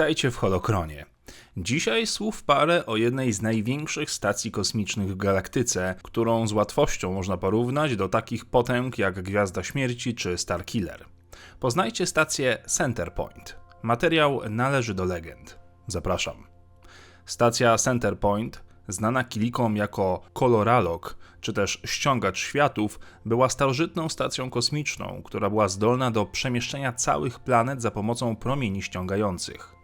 Witajcie w Holokronie. Dzisiaj słów parę o jednej z największych stacji kosmicznych w galaktyce, którą z łatwością można porównać do takich potęg jak Gwiazda Śmierci czy Starkiller. Poznajcie stację Centerpoint. Materiał należy do legend. Zapraszam. Stacja Centerpoint, znana kilikom jako Koloralok, czy też ściągacz światów, była starożytną stacją kosmiczną, która była zdolna do przemieszczenia całych planet za pomocą promieni ściągających.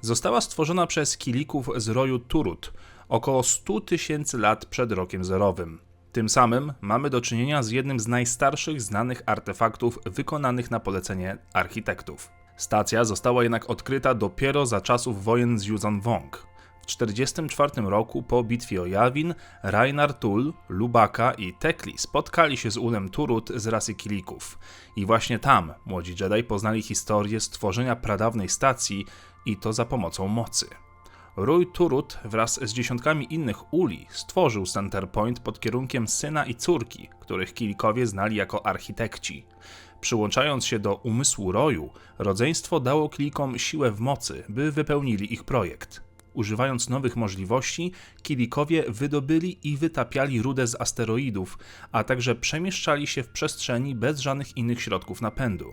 Została stworzona przez kilików z roju Turut około 100 tysięcy lat przed rokiem zerowym. Tym samym mamy do czynienia z jednym z najstarszych znanych artefaktów wykonanych na polecenie architektów. Stacja została jednak odkryta dopiero za czasów wojen z Yuzan Wong. W 1944 roku po bitwie o Jawin, Rainar Tul, Lubaka i Tekli spotkali się z Ulem Turut z rasy Kilików. I właśnie tam młodzi Jedi poznali historię stworzenia pradawnej stacji i to za pomocą mocy. Rój Turut wraz z dziesiątkami innych uli stworzył Centerpoint pod kierunkiem syna i córki, których Kilikowie znali jako architekci. Przyłączając się do umysłu Roju, rodzeństwo dało Kilikom siłę w mocy, by wypełnili ich projekt. Używając nowych możliwości, Kilikowie wydobyli i wytapiali rudę z asteroidów, a także przemieszczali się w przestrzeni bez żadnych innych środków napędu.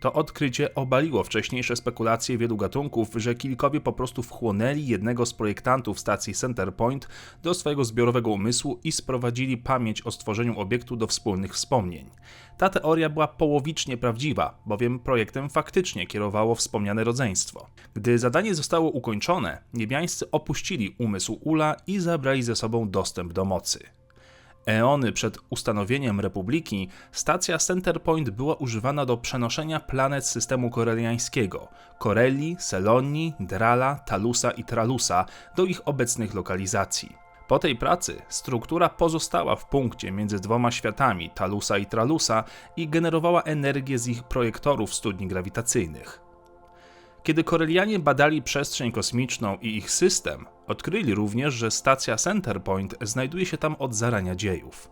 To odkrycie obaliło wcześniejsze spekulacje wielu gatunków, że Kilkowie po prostu wchłonęli jednego z projektantów stacji Centerpoint do swojego zbiorowego umysłu i sprowadzili pamięć o stworzeniu obiektu do wspólnych wspomnień. Ta teoria była połowicznie prawdziwa, bowiem projektem faktycznie kierowało wspomniane rodzeństwo. Gdy zadanie zostało ukończone, niebiańscy opuścili umysł Ula i zabrali ze sobą dostęp do mocy. Eony przed ustanowieniem republiki, stacja Centerpoint była używana do przenoszenia planet systemu koreliańskiego Corelli, Seloni, Drala, Talusa i Tralusa do ich obecnych lokalizacji. Po tej pracy struktura pozostała w punkcie między dwoma światami Talusa i Tralusa i generowała energię z ich projektorów studni grawitacyjnych. Kiedy Korelianie badali przestrzeń kosmiczną i ich system, odkryli również, że stacja Centerpoint znajduje się tam od zarania dziejów.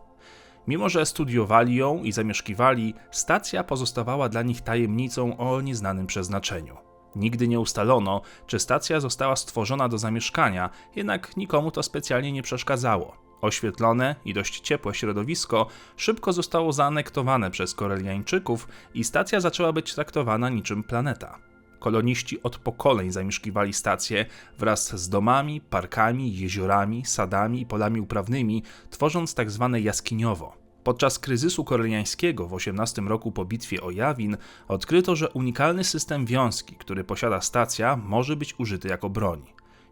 Mimo, że studiowali ją i zamieszkiwali, stacja pozostawała dla nich tajemnicą o nieznanym przeznaczeniu. Nigdy nie ustalono, czy stacja została stworzona do zamieszkania, jednak nikomu to specjalnie nie przeszkadzało. Oświetlone i dość ciepłe środowisko szybko zostało zaanektowane przez Koreliańczyków i stacja zaczęła być traktowana niczym planeta. Koloniści od pokoleń zamieszkiwali stację wraz z domami, parkami, jeziorami, sadami i polami uprawnymi, tworząc tak zwane jaskiniowo. Podczas kryzysu koreliańskiego w 18 roku po bitwie o Jawin odkryto, że unikalny system wiązki, który posiada stacja, może być użyty jako broń.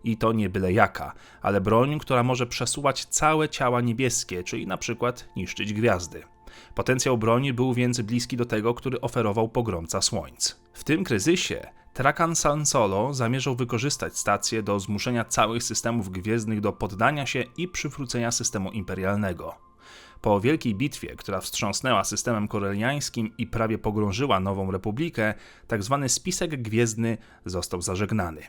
I to nie byle jaka, ale broń, która może przesuwać całe ciała niebieskie, czyli na przykład niszczyć gwiazdy. Potencjał broni był więc bliski do tego, który oferował pogromca słońc. W tym kryzysie Trakan Sansolo zamierzał wykorzystać stację do zmuszenia całych systemów gwiezdnych do poddania się i przywrócenia systemu imperialnego. Po wielkiej bitwie, która wstrząsnęła systemem koreliańskim i prawie pogrążyła Nową Republikę, tzw. Tak spisek gwiezdny został zażegnany.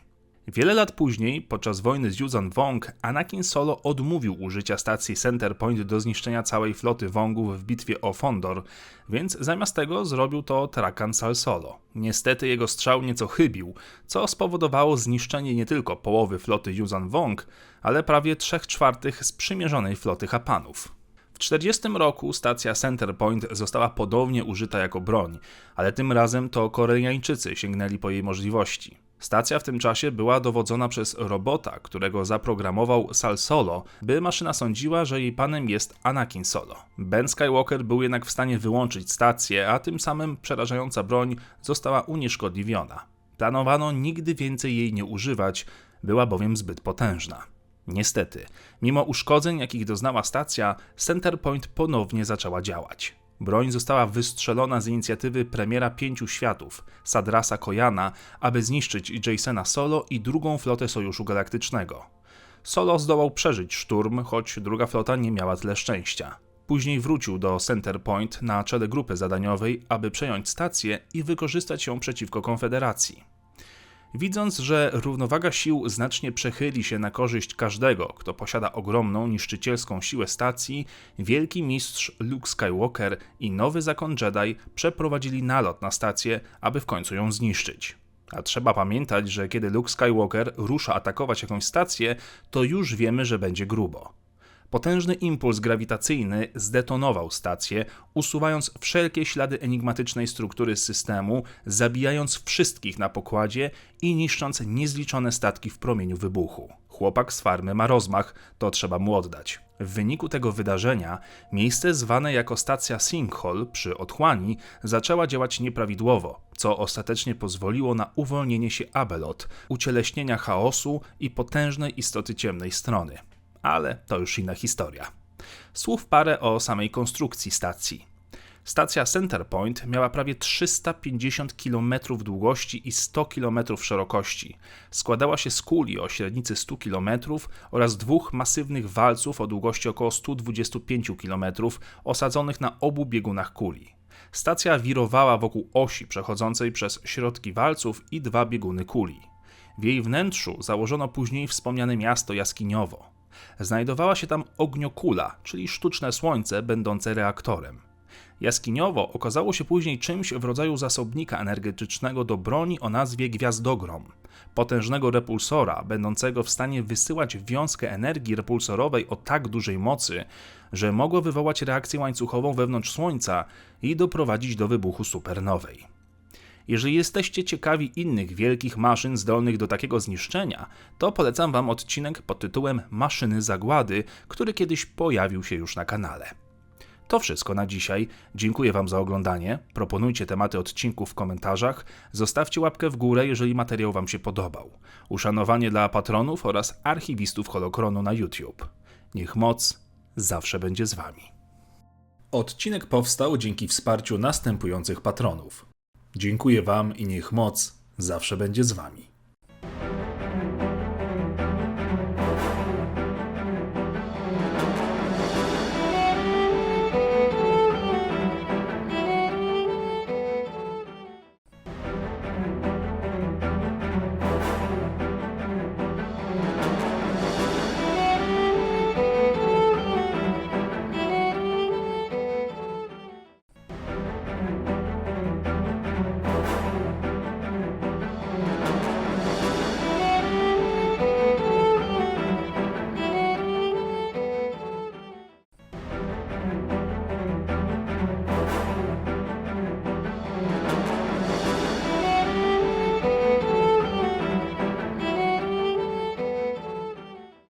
Wiele lat później, podczas wojny z Yuzan Wong, Anakin Solo odmówił użycia stacji Centerpoint do zniszczenia całej floty Wongów w bitwie o Fondor, więc zamiast tego zrobił to Trakan Sal Solo. Niestety jego strzał nieco chybił, co spowodowało zniszczenie nie tylko połowy floty Yuzan Wong, ale prawie 3 czwartych sprzymierzonej floty Hapanów. W 1940 roku stacja Centerpoint została ponownie użyta jako broń, ale tym razem to Koreańczycy sięgnęli po jej możliwości. Stacja w tym czasie była dowodzona przez robota, którego zaprogramował Sal Solo, by maszyna sądziła, że jej panem jest Anakin Solo. Ben Skywalker był jednak w stanie wyłączyć stację, a tym samym przerażająca broń została unieszkodliwiona. Planowano nigdy więcej jej nie używać, była bowiem zbyt potężna. Niestety, mimo uszkodzeń, jakich doznała stacja, Centerpoint ponownie zaczęła działać. Broń została wystrzelona z inicjatywy premiera pięciu światów, Sadrasa Kojana, aby zniszczyć Jasona Solo i drugą flotę Sojuszu Galaktycznego. Solo zdołał przeżyć szturm, choć druga flota nie miała tyle szczęścia. Później wrócił do Center Point na czele grupy zadaniowej, aby przejąć stację i wykorzystać ją przeciwko Konfederacji. Widząc, że równowaga sił znacznie przechyli się na korzyść każdego, kto posiada ogromną, niszczycielską siłę stacji, wielki mistrz Luke Skywalker i nowy zakon Jedi przeprowadzili nalot na stację, aby w końcu ją zniszczyć. A trzeba pamiętać, że kiedy Luke Skywalker rusza atakować jakąś stację, to już wiemy, że będzie grubo. Potężny impuls grawitacyjny zdetonował stację, usuwając wszelkie ślady enigmatycznej struktury systemu, zabijając wszystkich na pokładzie i niszcząc niezliczone statki w promieniu wybuchu. Chłopak z farmy ma rozmach, to trzeba mu oddać. W wyniku tego wydarzenia miejsce zwane jako stacja Sinkhole przy otchłani zaczęła działać nieprawidłowo, co ostatecznie pozwoliło na uwolnienie się Abelot, ucieleśnienia chaosu i potężnej istoty ciemnej strony ale to już inna historia. Słów parę o samej konstrukcji stacji. Stacja Centerpoint miała prawie 350 km długości i 100 km szerokości. Składała się z kuli o średnicy 100 km oraz dwóch masywnych walców o długości około 125 km osadzonych na obu biegunach kuli. Stacja wirowała wokół osi przechodzącej przez środki walców i dwa bieguny kuli. W jej wnętrzu założono później wspomniane miasto jaskiniowo. Znajdowała się tam ogniokula, czyli sztuczne słońce będące reaktorem. Jaskiniowo okazało się później czymś w rodzaju zasobnika energetycznego do broni o nazwie Gwiazdogrom, potężnego repulsora, będącego w stanie wysyłać wiązkę energii repulsorowej o tak dużej mocy, że mogło wywołać reakcję łańcuchową wewnątrz Słońca i doprowadzić do wybuchu supernowej. Jeżeli jesteście ciekawi innych wielkich maszyn zdolnych do takiego zniszczenia, to polecam Wam odcinek pod tytułem Maszyny Zagłady, który kiedyś pojawił się już na kanale. To wszystko na dzisiaj. Dziękuję Wam za oglądanie. Proponujcie tematy odcinków w komentarzach. Zostawcie łapkę w górę, jeżeli materiał Wam się podobał. Uszanowanie dla patronów oraz archiwistów Holokronu na YouTube. Niech moc zawsze będzie z Wami. Odcinek powstał dzięki wsparciu następujących patronów. Dziękuję Wam i niech moc zawsze będzie z Wami.